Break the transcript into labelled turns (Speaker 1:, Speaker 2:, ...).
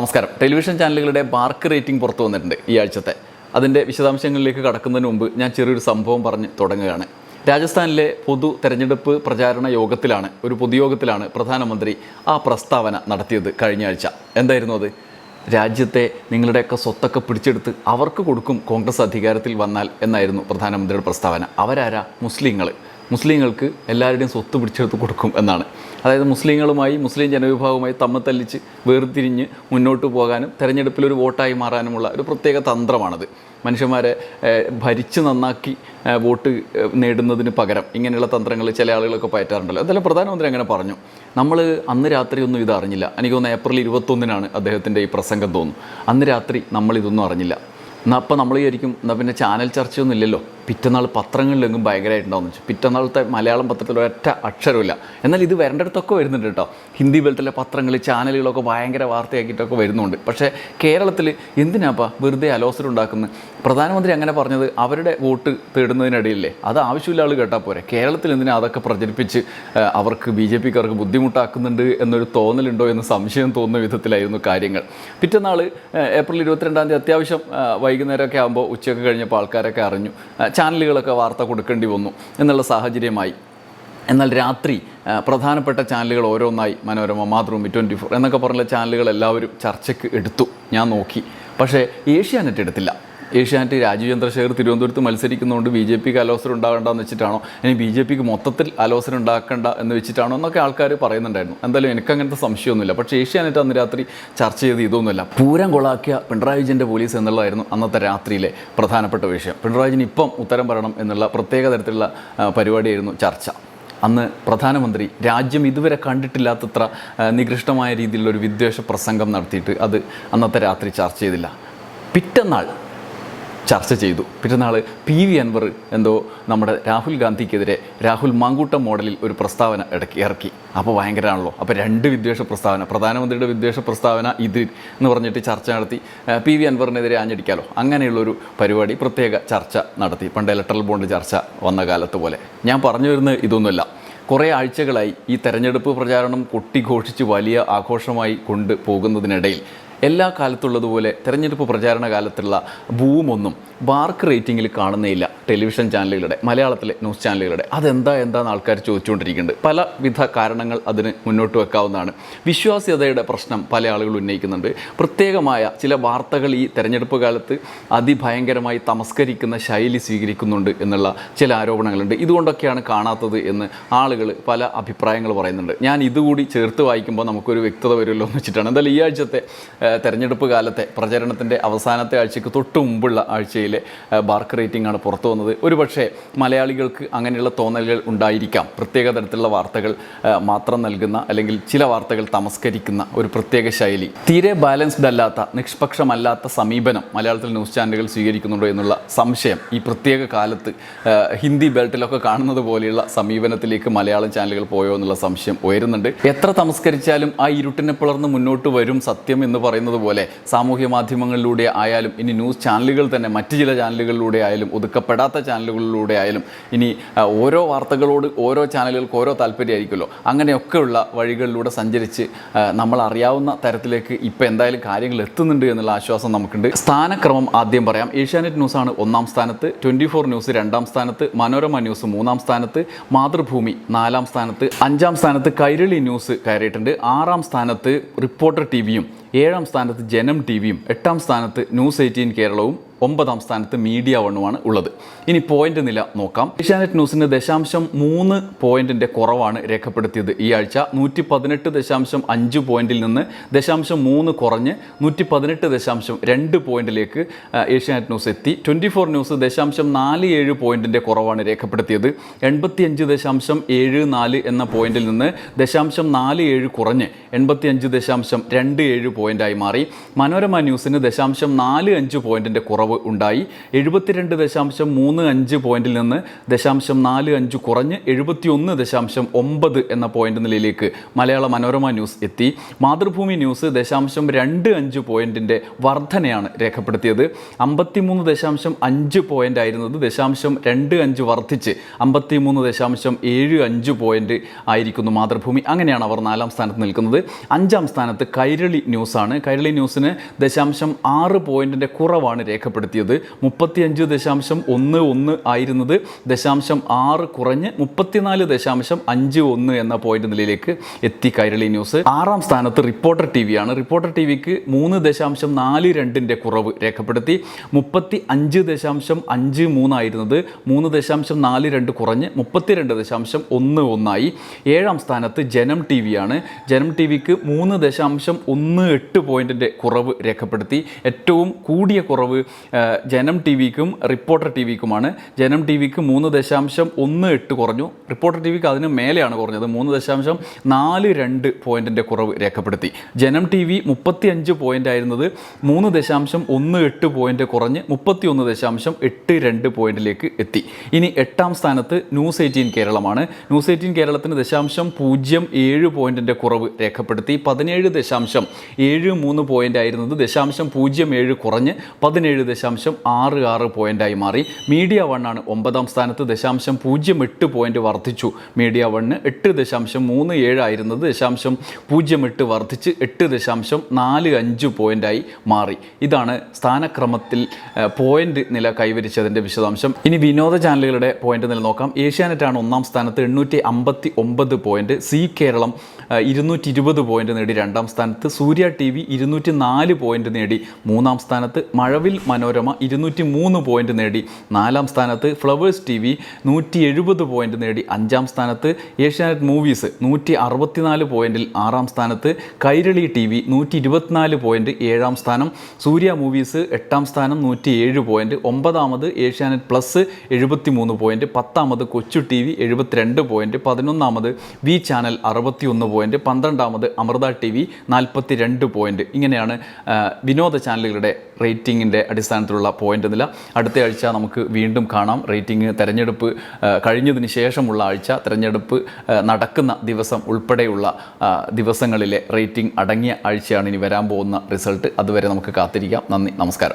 Speaker 1: നമസ്കാരം. ടെലിവിഷൻ ചാനലുകളുടെ mark rating പുറത്തു വന്നിട്ടുണ്ട് ഈ ആഴ്ചത്തെ. അതിന്റെ വിശദാംശങ്ങളിലേക്ക് കടക്കുന്നതിന് മുമ്പ് ഞാൻ ചെറിയൊരു സംഭവം പറഞ്ഞ് തുടങ്ങുകയാണ്. രാജസ്ഥാനിലെ പൊതു തെരഞ്ഞെടുപ്പ് പ്രചാരണ യോഗത്തിലാണ് ഒരു പൊതുയോഗത്തിലാണ് പ്രധാനമന്ത്രി ആ പ്രസ്താവന നടത്തിയത് കഴിഞ്ഞ ആഴ്ച. എന്തായിരുന്നു അത്? രാജ്യത്തെ നിങ്ങളുടെയൊക്കെ സ്വത്തൊക്കെ പിടിച്ചെടുത്ത് അവർക്ക് കൊടുക്കും കോൺഗ്രസ് അധികാരത്തിൽ വന്നാൽ എന്നായിരുന്നു പ്രധാനമന്ത്രിയുടെ പ്രസ്താവന. അവരാരാ? മുസ്ലിങ്ങൾ മുസ്ലിങ്ങൾക്ക് എല്ലാവരുടെയും സ്വത്ത് പിടിച്ചെടുത്ത് കൊടുക്കും എന്നാണ്. അതായത് മുസ്ലിങ്ങളുമായി മുസ്ലിം ജനവിഭാഗവുമായി തല്ലിച്ച് വേർതിരിഞ്ഞ് മുന്നോട്ട് പോകാനും തെരഞ്ഞെടുപ്പിലൊരു വോട്ടായി മാറാനുമുള്ള ഒരു പ്രത്യേക തന്ത്രമാണത്. മനുഷ്യന്മാരെ ഭരിച്ച് നന്നാക്കി വോട്ട് നേടുന്നതിന് പകരം ഇങ്ങനെയുള്ള തന്ത്രങ്ങൾ ചില ആളുകളൊക്കെ പയറ്റാറുണ്ടല്ലോ. എന്തായാലും പ്രധാനമന്ത്രി അങ്ങനെ പറഞ്ഞു. നമ്മൾ അന്ന് രാത്രി ഒന്നും ഇത് അറിഞ്ഞില്ല. എനിക്ക് തോന്നുന്നു ഏപ്രിൽ ഇരുപത്തൊന്നിനാണ് അദ്ദേഹത്തിന്റെ ഈ പ്രസംഗം തോന്നുന്നു. അന്ന് രാത്രി നമ്മൾ ഇതൊന്നും അറിഞ്ഞില്ല. എന്നാൽ അപ്പം നമ്മൾ വിചാരിക്കും എന്നാൽ പിന്നെ ചാനൽ ചർച്ചയൊന്നും ഇല്ലല്ലോ. പിറ്റന്നാൾ പത്രങ്ങളിലെങ്കിലും ഭയങ്കരമായിട്ടുണ്ടാവും വെച്ചു പിറ്റന്നാളത്തെ മലയാളം പത്രത്തിൽ ഒരൊറ്റ അക്ഷരമില്ല എന്നാൽ ഇത് വരേണ്ടടുത്തൊക്കെ വരുന്നുണ്ട് കേട്ടോ. ഹിന്ദി ബെൽറ്റിലെ പത്രങ്ങൾ ചാനലുകളൊക്കെ ഭയങ്കര വാർത്തയാക്കിയിട്ടൊക്കെ വരുന്നുണ്ട്. പക്ഷേ കേരളത്തിൽ എന്തിനാപ്പാ വെറുതെ അലോസരം ഉണ്ടാക്കുന്നത് പ്രധാനമന്ത്രി അങ്ങനെ പറഞ്ഞത് അവരുടെ വോട്ട് തേടുന്നതിനിടയില്ലേ അത് ആവശ്യമില്ല ആൾ കേട്ടാൽ പോരെ. കേരളത്തിൽ എന്തിനാ അതൊക്കെ പ്രചരിപ്പിച്ച് അവർക്ക് ബി ജെ പിക്കാർക്ക് ബുദ്ധിമുട്ടാക്കുന്നുണ്ട് എന്നൊരു തോന്നലുണ്ടോ എന്ന് സംശയം തോന്നുന്ന വിധത്തിലായിരുന്നു കാര്യങ്ങൾ. പിറ്റന്നാൾ ഏപ്രിൽ ഇരുപത്തിരണ്ടാം തീയതി അത്യാവശ്യം വൈകുന്നേരമൊക്കെ ആകുമ്പോൾ ഉച്ചയൊക്കെ കഴിഞ്ഞപ്പോൾ ആൾക്കാരൊക്കെ അറിഞ്ഞു. ചാനലുകളൊക്കെ വാർത്ത കൊടുക്കേണ്ടി വന്നു എന്നുള്ള സാഹചര്യമായി. എന്നാൽ രാത്രി പ്രധാനപ്പെട്ട ചാനലുകൾ ഓരോന്നായി മനോരമ മാതൃഭൂമി ട്വന്റി ഫോർ എന്നൊക്കെ പറഞ്ഞ ചാനലുകൾ എല്ലാവരും ചർച്ചയ്ക്ക് എടുത്തു. ഞാൻ നോക്കി. പക്ഷേ ഏഷ്യാനെറ്റ് എടുത്തില്ല. ഏഷ്യാനെറ്റ് രാജീവ് ചന്ദ്രശേഖർ തിരുവനന്തപുരത്ത് മത്സരിക്കുന്നതുകൊണ്ട് ബി ജെ പിക്ക് അലോസരം ഉണ്ടാകണ്ടെന്ന് വെച്ചിട്ടാണോ? ഇനി ബി ജെ പിക്ക് മൊത്തത്തിൽ അലോസരം ഉണ്ടാക്കേണ്ട എന്ന് വെച്ചിട്ടാണോ എന്നൊക്കെ ആൾക്കാർ പറയുന്നുണ്ടായിരുന്നു. എന്തായാലും എനിക്ക് അങ്ങനത്തെ സംശയമൊന്നുമില്ല. പക്ഷേ ഏഷ്യാനെറ്റ് അന്ന് രാത്രി ചർച്ച ചെയ്ത് ഇതൊന്നുമില്ല. പൂരം കൊളാക്കിയ പിണറായി വിജയന്റെ പോലീസ് എന്നുള്ളതായിരുന്നു അന്നത്തെ രാത്രിയിലെ പ്രധാനപ്പെട്ട വിഷയം. പിണറായി വിജയൻ ഇപ്പം ഉത്തരം പറയണം എന്നുള്ള പ്രത്യേക തരത്തിലുള്ള പരിപാടിയായിരുന്നു ചർച്ച. അന്ന് പ്രധാനമന്ത്രി രാജ്യം ഇതുവരെ കണ്ടിട്ടില്ലാത്തത്ര നികൃഷ്ടമായ രീതിയിലുള്ള ഒരു വിദ്വേഷ പ്രസംഗം നടത്തിയിട്ട് അത് അന്നത്തെ രാത്രി ചർച്ച ചെയ്തില്ല. പിറ്റന്നാൾ ചർച്ച ചെയ്തു. പിറ്റന്നാൾ പി വി അൻവർ എന്തോ നമ്മുടെ രാഹുൽ ഗാന്ധിക്കെതിരെ രാഹുൽ മാങ്കൂട്ടം മോഡലിൽ ഒരു പ്രസ്താവന ഇടയ്ക്ക് ഇറക്കി. അപ്പോൾ ഭയങ്കരമാണല്ലോ അപ്പോൾ രണ്ട് വിദ്വേഷ പ്രസ്താവന പ്രധാനമന്ത്രിയുടെ വിദ്വേഷ പ്രസ്താവന ഇത് എന്ന് പറഞ്ഞിട്ട് ചർച്ച നടത്തി. പി വി അൻവറിനെതിരെ ആഞ്ഞടിക്കാലോ? അങ്ങനെയുള്ളൊരു പരിപാടി പ്രത്യേക ചർച്ച നടത്തി. പണ്ട് ഇലക്ട്രൽ ബോണ്ട് ചർച്ച വന്ന കാലത്ത് പോലെ. ഞാൻ പറഞ്ഞു വരുന്നത് ഇതൊന്നുമല്ല. കുറേ ആഴ്ചകളായി ഈ തെരഞ്ഞെടുപ്പ് പ്രചാരണം കൊട്ടിഘോഷിച്ച് വലിയ ആഘോഷമായി കൊണ്ട് പോകുന്നതിനിടയിൽ എല്ലാ കാലത്തുള്ളതുപോലെ തെരഞ്ഞെടുപ്പ് പ്രചാരണ കാലത്തുള്ള ബൂമൊന്നും ബാർക്ക് റേറ്റിംഗിൽ കാണുന്നേയില്ല ടെലിവിഷൻ ചാനലുകളുടെ മലയാളത്തിലെ ന്യൂസ് ചാനലുകളുടെ. അതെന്താ എന്താന്ന് ആൾക്കാർ ചോദിച്ചുകൊണ്ടിരിക്കുന്നുണ്ട്. പലവിധ കാരണങ്ങൾ അതിന് മുന്നോട്ട് വെക്കാവുന്നതാണ്. വിശ്വാസ്യതയുടെ പ്രശ്നം പല ആളുകൾ ഉന്നയിക്കുന്നുണ്ട്. പ്രത്യേകമായ ചില വാർത്തകൾ ഈ തെരഞ്ഞെടുപ്പ് കാലത്ത് അതിഭയങ്കരമായി തമസ്കരിക്കുന്ന ശൈലി സ്വീകരിക്കുന്നുണ്ട് എന്നുള്ള ചില ആരോപണങ്ങളുണ്ട്. ഇതുകൊണ്ടൊക്കെയാണ് കാണാത്തത് എന്ന് ആളുകൾ പല അഭിപ്രായങ്ങൾ പറയുന്നുണ്ട്. ഞാൻ ഇതുകൂടി ചേർത്ത് വായിക്കുമ്പോൾ നമുക്കൊരു വ്യക്തത വരുമല്ലോ എന്ന് വെച്ചിട്ടാണ്. എന്തായാലും ഈ ആഴ്ചത്തെ തെരഞ്ഞെടുപ്പ് കാലത്തെ പ്രചരണത്തിന്റെ അവസാനത്തെ ആഴ്ചയ്ക്ക് തൊട്ട് മുമ്പുള്ള ആഴ്ചയിലെ ബാർക്ക് റേറ്റിംഗ് ആണ് പുറത്തു വന്നത്. ഒരുപക്ഷെ മലയാളികൾക്ക് അങ്ങനെയുള്ള തോന്നലുകൾ ഉണ്ടായിരിക്കാം. പ്രത്യേക തരത്തിലുള്ള വാർത്തകൾ മാത്രം നൽകുന്ന അല്ലെങ്കിൽ ചില വാർത്തകൾ തമസ്കരിക്കുന്ന ഒരു പ്രത്യേക ശൈലി. തീരെ ബാലൻസ്ഡ് അല്ലാത്ത നിഷ്പക്ഷമല്ലാത്ത സമീപനം മലയാളത്തിൽ ന്യൂസ് ചാനലുകൾ സ്വീകരിക്കുന്നുണ്ടോ എന്നുള്ള സംശയം ഈ പ്രത്യേക കാലത്ത് ഹിന്ദി ബെൽറ്റിലൊക്കെ കാണുന്നത് പോലെയുള്ള സമീപനത്തിലേക്ക് മലയാളം ചാനലുകൾ പോയോ എന്നുള്ള സംശയം ഉയരുന്നുണ്ട്. എത്ര തമസ്കരിച്ചാലും ആ ഇരുട്ടിനെ പിളർന്ന് മുന്നോട്ട് വരും സത്യം എന്ന് പറയുന്നത് പോലെ സാമൂഹ്യ മാധ്യമങ്ങളിലൂടെ ആയാലും ഇനി ന്യൂസ് ചാനലുകൾ തന്നെ മറ്റ് ചില ചാനലുകളിലൂടെ ആയാലും ഒതുക്കപ്പെടാത്ത ചാനലുകളിലൂടെ ആയാലും ഇനി ഓരോ വാർത്തകളോട് ഓരോ ചാനലുകൾക്ക് ഓരോ താല്പര്യമായിരിക്കുമല്ലോ. അങ്ങനെയൊക്കെയുള്ള വഴികളിലൂടെ സഞ്ചരിച്ച് നമ്മൾ അറിയാവുന്ന തരത്തിലേക്ക് ഇപ്പം എന്തായാലും കാര്യങ്ങൾ എത്തുന്നുണ്ട് എന്നുള്ള ആശ്വാസം നമുക്കുണ്ട്. സ്ഥാനക്രമം ആദ്യം പറയാം. ഏഷ്യാനെറ്റ് ആണ് ഒന്നാം സ്ഥാനത്ത് ട്വന്റി ഫോർ ന്യൂസ് രണ്ടാം സ്ഥാനത്ത് മനോരമ ന്യൂസ് മൂന്നാം സ്ഥാനത്ത് മാതൃഭൂമി നാലാം സ്ഥാനത്ത് അഞ്ചാം സ്ഥാനത്ത് കൈരളി ന്യൂസ് കയറിയിട്ടുണ്ട്. ആറാം സ്ഥാനത്ത് റിപ്പോർട്ടർ ടി വിയും ഏഴാം സ്ഥാനത്ത് ജനം ടി വിയും എട്ടാം സ്ഥാനത്ത് ന്യൂസ് എയ്റ്റീൻ കേരളവും ഒമ്പതാം സ്ഥാനത്ത് മീഡിയ വണ്ണുമാണ് ഉള്ളത്. ഇനി പോയിന്റ് നില നോക്കാം. ഏഷ്യാനെറ്റ് ന്യൂസിന് ദശാംശം മൂന്ന് പോയിന്റിന്റെ കുറവാണ് രേഖപ്പെടുത്തിയത്. ഈ ആഴ്ച നൂറ്റി പതിനെട്ട് ദശാംശം അഞ്ച് പോയിന്റിൽ നിന്ന് ദശാംശം മൂന്ന് കുറഞ്ഞ് നൂറ്റി പതിനെട്ട് ദശാംശം രണ്ട് പോയിന്റിലേക്ക് ഏഷ്യാനെറ്റ് ന്യൂസ് എത്തി. ട്വന്റി ഫോർ ന്യൂസ് ദശാംശം നാല് ഏഴ് പോയിന്റിന്റെ കുറവാണ് രേഖപ്പെടുത്തിയത്. എൺപത്തിയഞ്ച് ദശാംശം ഏഴ് നാല് എന്ന പോയിന്റിൽ നിന്ന് ദശാംശം നാല് ഏഴ് കുറഞ്ഞ് എൺപത്തിയഞ്ച് ദശാംശം രണ്ട് ഏഴ് പോയിന്റായി മാറി. മനോരമ ന്യൂസിന് ദശാംശം നാല് അഞ്ച് പോയിന്റിന്റെ കുറവാണ് കുറവ് ഉണ്ടായി. എഴുപത്തിരണ്ട് ദശാംശം മൂന്ന് അഞ്ച് പോയിന്റിൽ നിന്ന് ദശാംശം നാല് അഞ്ച് കുറഞ്ഞ് എഴുപത്തിയൊന്ന് ദശാംശം ഒമ്പത് എന്ന പോയിന്റ് നിലയിലേക്ക് മലയാള മനോരമ ന്യൂസ് എത്തി. മാതൃഭൂമി ന്യൂസ് ദശാംശം രണ്ട് അഞ്ച് പോയിന്റിന്റെ വർധനയാണ് രേഖപ്പെടുത്തിയത്. അമ്പത്തിമൂന്ന് ദശാംശം അഞ്ച് പോയിന്റ് ആയിരുന്നത് ദശാംശം രണ്ട് അഞ്ച് വർദ്ധിച്ച് അമ്പത്തിമൂന്ന് ദശാംശം ഏഴ് അഞ്ച് പോയിന്റ് ആയിരിക്കുന്നു മാതൃഭൂമി. അങ്ങനെയാണ് അവർ നാലാം സ്ഥാനത്ത് നിൽക്കുന്നത്. അഞ്ചാം സ്ഥാനത്ത് കൈരളി ന്യൂസാണ്. കൈരളി ന്യൂസിന് ദശാംശം ആറ് പോയിന്റിന്റെ കുറവാണ് രേഖപ്പെടുത്തിയത്. മുപ്പത്തിയഞ്ച് ദശാംശം ഒന്ന് ഒന്ന് ആയിരുന്നത് ദശാംശം ആറ് കുറഞ്ഞ് മുപ്പത്തിനാല് ദശാംശം അഞ്ച് ഒന്ന് എന്ന പോയിന്റ് നിലയിലേക്ക് എത്തി കൈരളി ന്യൂസ്. ആറാം സ്ഥാനത്ത് റിപ്പോർട്ടർ ടി വിയാണ് റിപ്പോർട്ടർ ടി വിക്ക് മൂന്ന് ദശാംശം നാല് രണ്ടിന്റെ കുറവ് രേഖപ്പെടുത്തി. മുപ്പത്തി അഞ്ച് ദശാംശം അഞ്ച് മൂന്നായിരുന്നത് മൂന്ന് ദശാംശം നാല് രണ്ട് കുറഞ്ഞ് മുപ്പത്തിരണ്ട് ദശാംശം ഒന്ന് ഒന്നായി. ഏഴാം സ്ഥാനത്ത് ജനം ടി വിയാണ് ജനം ടി വിക്ക് മൂന്ന് ദശാംശം ഒന്ന് എട്ട് പോയിന്റിന്റെ കുറവ് രേഖപ്പെടുത്തി. ഏറ്റവും കൂടിയ കുറവ് ജനം ടി വിക്കും റിപ്പോർട്ടർ ടി വിക്കുമാണ് ജനം ടി വിക്ക് മൂന്ന് ദശാംശം ഒന്ന് എട്ട് കുറഞ്ഞു. റിപ്പോർട്ടർ ടി വിക്ക് അതിന് മേലെയാണ് കുറഞ്ഞത്. മൂന്ന് ദശാംശം നാല് രണ്ട് പോയിന്റിന്റെ കുറവ് രേഖപ്പെടുത്തി. ജനം ടി വി മുപ്പത്തി അഞ്ച് പോയിന്റ് ആയിരുന്നത് മൂന്ന് ദശാംശം ഒന്ന് എട്ട് പോയിന്റ് കുറഞ്ഞ് മുപ്പത്തി ഒന്ന് ദശാംശം എട്ട് രണ്ട് പോയിന്റിലേക്ക് എത്തി. ഇനി എട്ടാം സ്ഥാനത്ത് ന്യൂസ് എയ്റ്റീൻ കേരളമാണ്. ന്യൂസ് എയ്റ്റീൻ കേരളത്തിന് ദശാംശം പൂജ്യം ഏഴ് പോയിന്റിന്റെ കുറവ് രേഖപ്പെടുത്തി. പതിനേഴ് ദശാംശം ഏഴ് മൂന്ന് പോയിന്റ് ആയിരുന്നത് ദശാംശം പൂജ്യം ഏഴ് കുറഞ്ഞ് പതിനേഴ് ദശാംശം ആറ് ആറ് പോയിന്റായി മാറി. മീഡിയ വണ്ണാണ് ഒമ്പതാം സ്ഥാനത്ത്. ദശാംശം പൂജ്യം എട്ട് പോയിന്റ് വർദ്ധിച്ചു. മീഡിയ വണ്ണ് എട്ട് ദശാംശം മൂന്ന് ഏഴായിരുന്നത് ദശാംശം പൂജ്യം എട്ട് വർദ്ധിച്ച് എട്ട് ദശാംശം നാല് അഞ്ച് പോയിന്റായി മാറി. ഇതാണ് സ്ഥാനക്രമത്തിൽ പോയിന്റ് നില കൈവരിച്ചതിന്റെ വിശദാംശം. ഇനി വിനോദ ചാനലുകളുടെ പോയിന്റ് നില നോക്കാം. ഏഷ്യാനെറ്റാണ് ഒന്നാം സ്ഥാനത്ത് എണ്ണൂറ്റി അമ്പത്തി ഒമ്പത് പോയിന്റ് സി കേരളം ഇരുന്നൂറ്റി ഇരുപത് പോയിന്റ് നേടി. രണ്ടാം സ്ഥാനത്ത് സൂര്യ ടി വി ഇരുന്നൂറ്റി നാല് പോയിന്റ് നേടി. മൂന്നാം സ്ഥാനത്ത് മഴവിൽ മനോരമ ഇരുന്നൂറ്റി മൂന്ന് പോയിന്റ് നേടി നാലാം സ്ഥാനത്ത് ഫ്ലവേഴ്സ് ടി വി നൂറ്റി എഴുപത് പോയിന്റ് നേടി അഞ്ചാം സ്ഥാനത്ത് ഏഷ്യാനെറ്റ് മൂവീസ് നൂറ്റി അറുപത്തിനാല് പോയിന്റിൽ ആറാം സ്ഥാനത്ത് കൈരളി ടി വി നൂറ്റി ഇരുപത്തിനാല് പോയിന്റ് ഏഴാം സ്ഥാനം സൂര്യ മൂവീസ് എട്ടാം സ്ഥാനം നൂറ്റി ഏഴ് പോയിന്റ് ഒമ്പതാമത് ഏഷ്യാനെറ്റ് പ്ലസ് എഴുപത്തി മൂന്ന് പോയിന്റ് പത്താമത് കൊച്ചു ടി വി എഴുപത്തിരണ്ട് പോയിന്റ് പതിനൊന്നാമത് വി ചാനൽ അറുപത്തിയൊന്ന് പോയിന്റ് പന്ത്രണ്ടാമത് അമൃത ടി വി നാൽപ്പത്തി രണ്ട് പോയിന്റ്. ഇങ്ങനെയാണ് വിനോദ ചാനലുകളുടെ റേറ്റിംഗിന്റെ അടിസ്ഥാനത്തിലുള്ള പോയിന്റ് നില അടുത്ത ആഴ്ച നമുക്ക് വീണ്ടും കാണാം. റേറ്റിംഗ് തെരഞ്ഞെടുപ്പ് കഴിഞ്ഞതിന് ശേഷമുള്ള ആഴ്ച തെരഞ്ഞെടുപ്പ് നടക്കുന്ന ദിവസം ഉൾപ്പെടെയുള്ള ദിവസങ്ങളിലെ റേറ്റിംഗ് അടങ്ങിയ ആഴ്ചയാണ് ഇനി വരാൻ പോകുന്ന റിസൾട്ട്. അതുവരെ നമുക്ക് കാത്തിരിക്കാം. നന്ദി നമസ്കാരം.